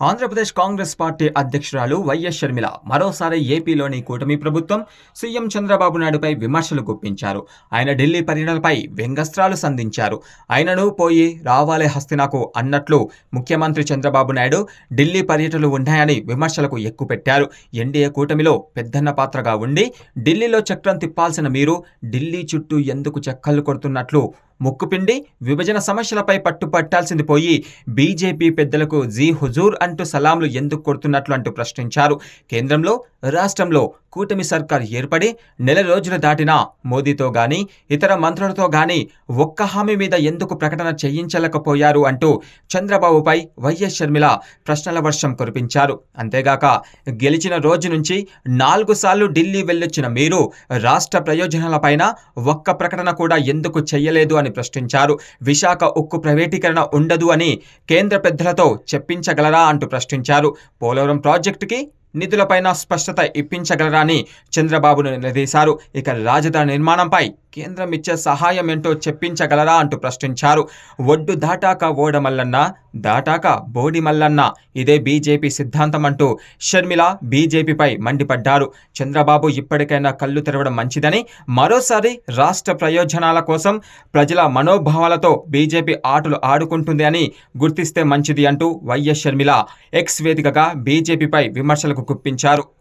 Andhra Pradesh Congress party అధ్యక్షురాలు YS Sharmila మరోసారి ఏపీలోని కూటమి ప్రభుత్వం సీఎం చంద్రబాబు నాయుడుపై విమర్శలు గుప్పించారు. ఆయన ఢిల్లీ పర్యటనపై వ్యంగస్త్రాలు సంధించారు. ఆయనను పోయి రావాలే హస్తినాకు అన్నట్లు ముఖ్యమంత్రి చంద్రబాబు నాయుడు ఢిల్లీ పర్యటనలు ఉన్నాయని విమర్శలకు ఎక్కుపెట్టారు. ఎన్డీఏ కూటమిలో పెద్దన్న పాత్రగా ఉండి ఢిల్లీలో చక్రం తిప్పాల్సిన మీరు ఢిల్లీ చుట్టూ ఎందుకు చెక్కలు కొడుతున్నట్లు ముక్కుపిండి విభజన సమస్యలపై పట్టుపట్టాల్సింది పోయి బీజేపీ పెద్దలకు జీ హుజూర్ అంటూ సలాంలు ఎందుకు కొడుతున్నట్లు అంటూ ప్రశ్నించారు. కేంద్రంలో రాష్ట్రంలో కూటమి సర్కార్ ఏర్పడి నెల రోజులు దాటినా మోదీతో గాని ఇతర మంత్రులతో గాని ఒక్క హామీ మీద ఎందుకు ప్రకటన చేయించలేకపోయారు అంటూ చంద్రబాబుపై వైఎస్ షర్మిల ప్రశ్నల వర్షం కురిపించారు. అంతేగాక గెలిచిన రోజు నుంచి నాలుగు సార్లు ఢిల్లీ వెళ్ళొచ్చిన మీరు రాష్ట్ర ప్రయోజనాలపైన ఒక్క ప్రకటన కూడా ఎందుకు చేయలేదు అని ప్రశ్నించారు. విశాఖ ఉక్కు ప్రైవేటీకరణ ఉండదు అని కేంద్ర పెద్దలతో చెప్పించగలరా అంటూ ప్రశ్నించారు. పోలవరం ప్రాజెక్టుకి నిధులపైన స్పష్టత ఇప్పించగలరా అని చంద్రబాబును నిలదీశారు. ఇక రాజధాని నిర్మాణంపై కేంద్రం ఇచ్చే సహాయం ఏంటో చెప్పించగలరా అంటూ ప్రశ్నించారు. ఒడ్డు దాటాక ఓడమల్లన్న దాటాక బోడి మల్లన్న. ఇదే బీజేపీ సిద్ధాంతం అంటూ షర్మిల బీజేపీపై మండిపడ్డారు. చంద్రబాబు ఇప్పటికైనా కళ్ళు తెరవడం మంచిదని మరోసారి రాష్ట్ర ప్రయోజనాల కోసం ప్రజల మనోభావాలతో బీజేపీ ఆటలు ఆడుకుంటుంది అని గుర్తిస్తే మంచిది అంటూ వైఎస్ షర్మిల ఎక్స్ వేదికగా బీజేపీపై విమర్శలకు గుప్పించారు.